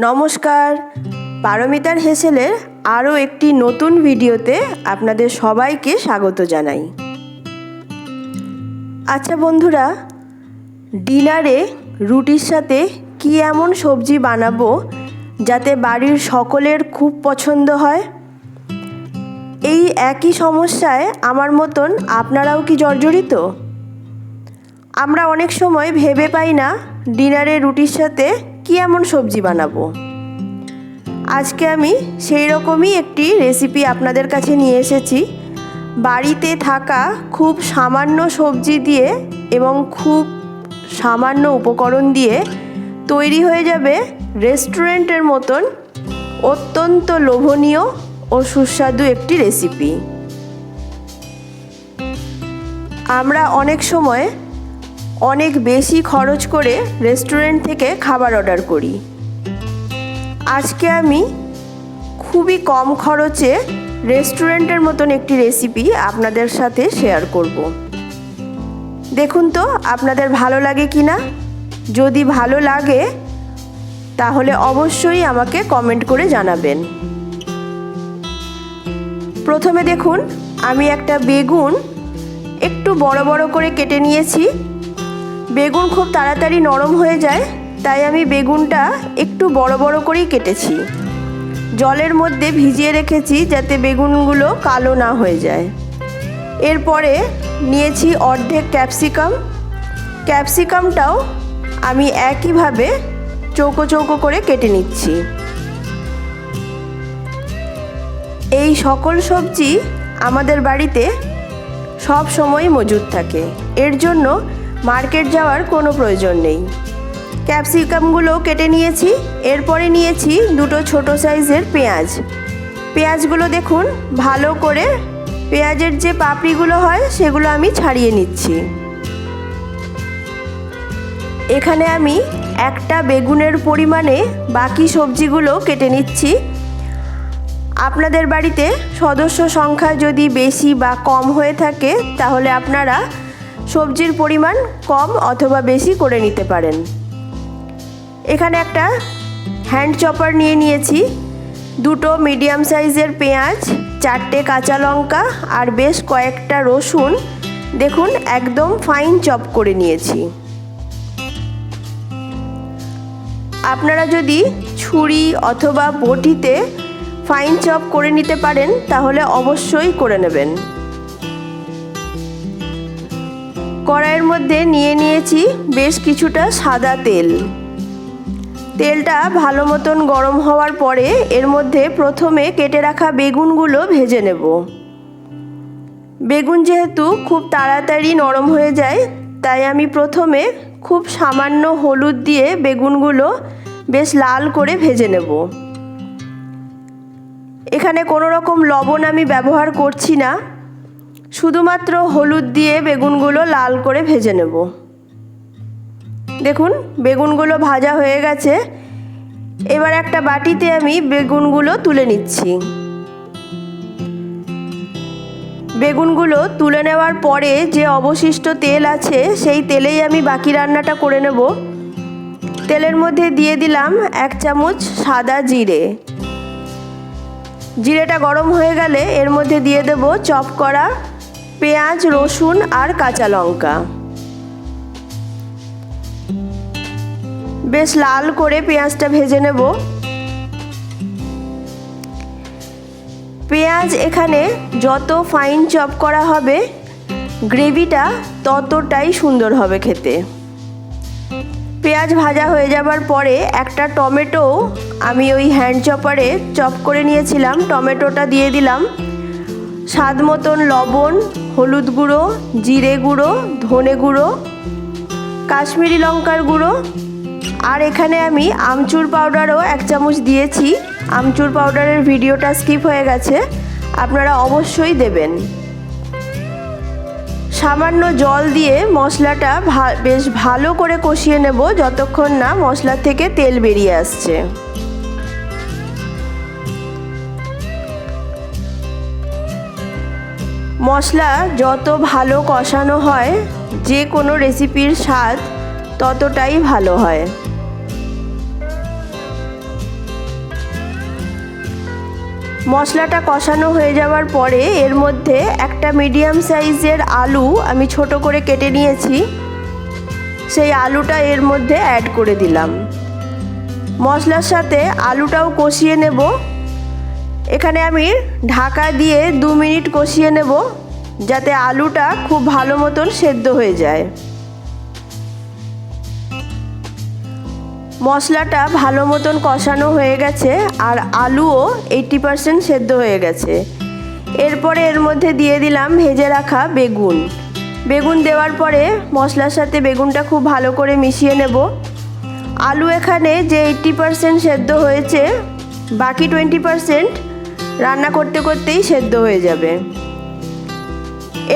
নমস্কার। পারমিতার হেসেলের আরও একটি নতুন ভিডিওতে আপনাদের সবাইকে স্বাগত জানাই। আচ্ছা বন্ধুরা, ডিনারে রুটির সাথে কি এমন সবজি বানাবো যাতে বাড়ির সকলের খুব পছন্দ হয়? এই একই সমস্যায় আমার মতন আপনারাও কি জর্জরিত? আমরা অনেক সময় ভেবে পাই না ডিনারে রুটির সাথে কি এমন সবজি বানাবো? আজকে আমি সেই রকমই একটি রেসিপি আপনাদের কাছে নিয়ে এসেছি। বাড়িতে থাকা খুব সামান্য সবজি দিয়ে এবং খুব সামান্য উপকরণ দিয়ে তৈরি হয়ে যাবে রেস্টুরেন্টের মতন অত্যন্ত লোভনীয় ও সুস্বাদু একটি রেসিপি আমরা অনেক সময় অনেক বেশি খরচ করে রেস্টুরেন্ট থেকে খাবার অর্ডার করি। আজকে আমি খুবই কম খরচে রেস্টুরেন্টের মতন একটি রেসিপি আপনাদের সাথে শেয়ার করব। দেখুন তো, আপনাদের ভালো লাগে কি না যদি ভালো লাগে, তাহলে অবশ্যই আমাকে কমেন্ট করে জানাবেন। প্রথমে দেখুন, আমি একটা বেগুন একটু বড় বড় করে কেটে নিয়েছি। বেগুন খুব তাড়াতাড়ি নরম হয়ে যায়, তাই আমি বেগুনটা একটু বড় বড় করেই কেটেছি। জলের মধ্যে ভিজিয়ে রেখেছি যাতে বেগুনগুলো কালো না হয়ে যায়। এরপরে নিয়েছি অর্ধেক ক্যাপসিকাম। ক্যাপসিকামটাও আমি একইভাবে চৌকো চৌকো করে কেটে নিচ্ছি। এই সকল সবজি আমাদের বাড়িতে সব সময় মজুদ থাকে। এর জন্য মার্কেট যাওয়ার কোনো প্রয়োজন নেই। ক্যাপসিকামগুলো কেটে নিয়েছি, এরপরে নিয়েছি দুটো ছোট সাইজের পেঁয়াজ। পেঁয়াজগুলো দেখুন, ভালো করে পেঁয়াজের যে পাপড়িগুলো হয়, সেগুলো আমি ছাড়িয়ে নিচ্ছি। এখানে আমি একটা বেগুনের পরিমাণে বাকি সবজিগুলো কেটে নিচ্ছি। আপনাদের বাড়িতে সদস্য সংখ্যা যদি বেশি বা কম হয়ে থাকে, তাহলে আপনারা সবজির পরিমাণ কম অথবা বেশি করে নিতে পারেন। এখানে একটা হ্যান্ড চপার নিয়ে নিয়েছি। দুটো মিডিয়াম সাইজের পেঁয়াজ, চারটে কাঁচা লঙ্কা আর বেশ কয়েকটা রসুন। দেখুন, একদম ফাইন চপ করে নিয়েছি। আপনারা যদি ছুরি অথবা বটিতে ফাইন চপ করে নিতে পারেন, তাহলে অবশ্যই করে নেবেন। কড়াইয়ের মধ্যে নিয়ে নিয়েছি বেশ কিছুটা সাদা তেল। তেলটা ভালো মতন গরম হওয়ার পরে এর মধ্যে প্রথমে কেটে রাখা বেগুনগুলো ভেজে নেব। বেগুন যেহেতু খুব তাড়াতাড়ি নরম হয়ে যায়, তাই আমি প্রথমে খুব সামান্য হলুদ দিয়ে বেগুনগুলো বেশ লাল করে ভেজে নেব। এখানে কোনো রকম লবণ আমি ব্যবহার করছি না শুধুমাত্র হলুদ দিয়ে বেগুনগুলো লাল করে ভেজে নেব। দেখুন, বেগুনগুলো ভাজা হয়ে গেছে। এবার একটা বাটিতে আমি বেগুনগুলো তুলে নিচ্ছি। বেগুনগুলো তুলে নেওয়ার পরে যে অবশিষ্ট তেল আছে, সেই তেলেই আমি বাকি রান্নাটা করে নেব। তেলের মধ্যে দিয়ে দিলাম এক চামচ সাদা জিরে। জিরেটা গরম হয়ে গেলে এর মধ্যে দিয়ে দেব চপ করা পেঁয়াজ, রসুন আর কাঁচা লঙ্কা। বেশ লাল করে পেঁয়াজটা ভেজে নেব। পেঁয়াজ এখানে যত ফাইন চপ করা হবে গ্রেভিটা ততটাই সুন্দর হবে খেতে। পেঁয়াজ ভাজা হয়ে যাবার পরে একটা টমেটো আমি ওই হ্যান্ড চপারে চপ করে নিয়েছিলাম, টমেটোটা দিয়ে দিলাম। স্বাদ মতন লবণ, হলুদ গুঁড়ো, জিরে গুঁড়ো, ধনে গুঁড়ো, কাশ্মীরি লঙ্কার গুঁড়ো। আর এখানে আমি আমচুর পাউডারও এক চামচ দিয়েছি। আমচুর পাউডারের ভিডিওটা স্কিপ হয়ে গেছে। আপনারা অবশ্যই দেবেন। সামান্য জল দিয়ে মশলাটা বেশ ভালো করে কষিয়ে নেব, যতক্ষণ না মশলা থেকে তেল বেরিয়ে আসছে। মশলা যত ভালো কষানো হয়, যে কোনো রেসিপির স্বাদ ততটাই ভালো হয়। মশলাটা কষানো হয়ে যাওয়ার পরে এর মধ্যে একটা মিডিয়াম সাইজের আলু আমি ছোট করে কেটে নিয়েছি। সেই আলুটা এর মধ্যে অ্যাড করে দিলাম। মশলার সাথে আলুটাও কষিয়ে নেব। এখানে আমি ঢাকা দিয়ে দু মিনিট কষিয়ে নেব যাতে আলুটা খুব ভালো মতন সেদ্ধ হয়ে যায়। মশলাটা ভালো মতন কষানো হয়ে গেছে আর আলুও এইটটি পারসেন্ট সেদ্ধ হয়ে গেছে। এরপরে এর মধ্যে দিয়ে দিলাম ভেজে রাখা বেগুন। বেগুন দেওয়ার পরে মশলার সাথে বেগুনটা খুব ভালো করে মিশিয়ে নেব। আলু এখানে যে এইটটি পারসেন্ট সেদ্ধ হয়েছে, বাকি টোয়েন্টি পারসেন্ট রান্না করতে করতেই সেদ্ধ হয়ে যাবে।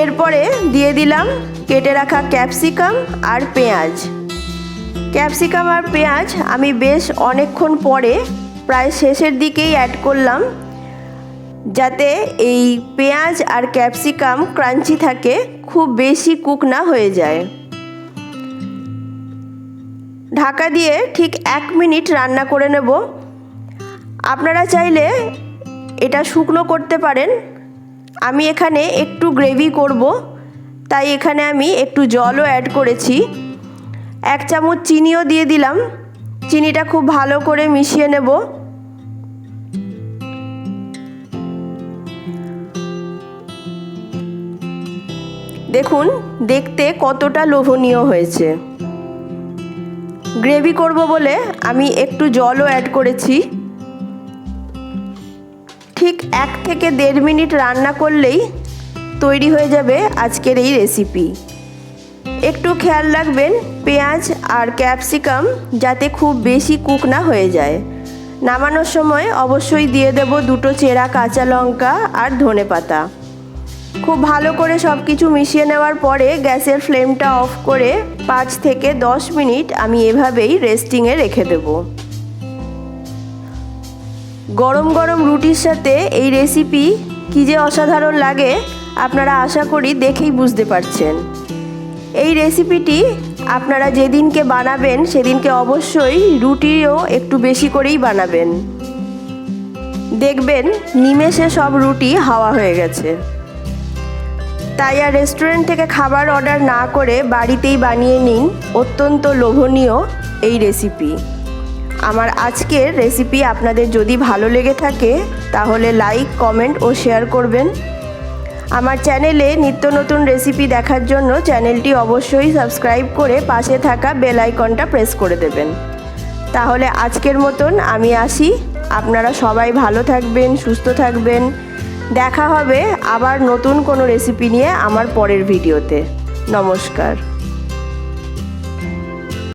এরপরে দিয়ে দিলাম কেটে রাখা ক্যাপসিকাম আর পেঁয়াজ। ক্যাপসিকাম আর পেঁয়াজ আমি বেশ অনেকক্ষণ পরে প্রায় শেষের দিকেই অ্যাড করলাম, যাতে এই পেঁয়াজ আর ক্যাপসিকাম ক্রাঞ্চি থাকে, খুব বেশি কুক না হয়ে যায়। ঢাকা দিয়ে ঠিক এক মিনিট রান্না করে নেব। আপনারা চাইলে এটা শুকনো করতে পারেন। আমি এখানে একটু গ্রেভি করব, তাই এখানে আমি একটু জলও অ্যাড করেছি। এক চামচ চিনিও দিয়ে দিলাম। চিনিটা খুব ভালো করে মিশিয়ে নেব। দেখুন, দেখতে কতটা লোভনীয় হয়েছে। গ্রেভি করব বলে আমি একটু জলও অ্যাড করেছি। ঠিক এক থেকে দেড় মিনিট রান্না করলেই তৈরি হয়ে যাবে আজকের এই রেসিপি একটু খেয়াল রাখবেন, পেঁয়াজ আর ক্যাপসিকাম যাতে খুব বেশি কুক না হয়ে যায়। নামানোর সময় অবশ্যই দিয়ে দেব দুটো চেরা কাঁচা লঙ্কা আর ধনে পাতা। খুব ভালো করে সব কিছু মিশিয়ে নেওয়ার পরে গ্যাসের ফ্লেমটা অফ করে পাঁচ থেকে দশ মিনিট আমি এভাবেই রেস্টিংয়ে রেখে দেব। গরম গরম রুটির সাথে এই রেসিপি কী যে অসাধারণ লাগে, আপনারা আশা করি দেখেই বুঝতে পারছেন। এই রেসিপিটি আপনারা যেদিনকে বানাবেন, সেদিনকে অবশ্যই রুটিও একটু বেশি করেই বানাবেন। দেখবেন নিমেষে সব রুটি হাওয়া হয়ে গেছে। তাই আর রেস্টুরেন্ট থেকে খাবার অর্ডার না করে বাড়িতেই বানিয়ে নিন, অত্যন্ত লোভনীয় এই রেসিপি আমার আজকের রেসিপি আপনাদের যদি ভালো লেগে থাকে, তাহলে লাইক কমেন্ট ও শেয়ার করবেন। আমার চ্যানেলে নিত্য নতুন রেসিপি দেখার জন্য চ্যানেলটি অবশ্যই সাবস্ক্রাইব করে পাশে থাকা বেল আইকনটা প্রেস করে দেবেন। তাহলে আজকের মতন আমি আসি। আপনারা সবাই ভালো থাকবেন, সুস্থ থাকবেন। দেখা হবে আবার নতুন কোনো রেসিপি নিয়ে আমার পরের ভিডিওতে নমস্কার।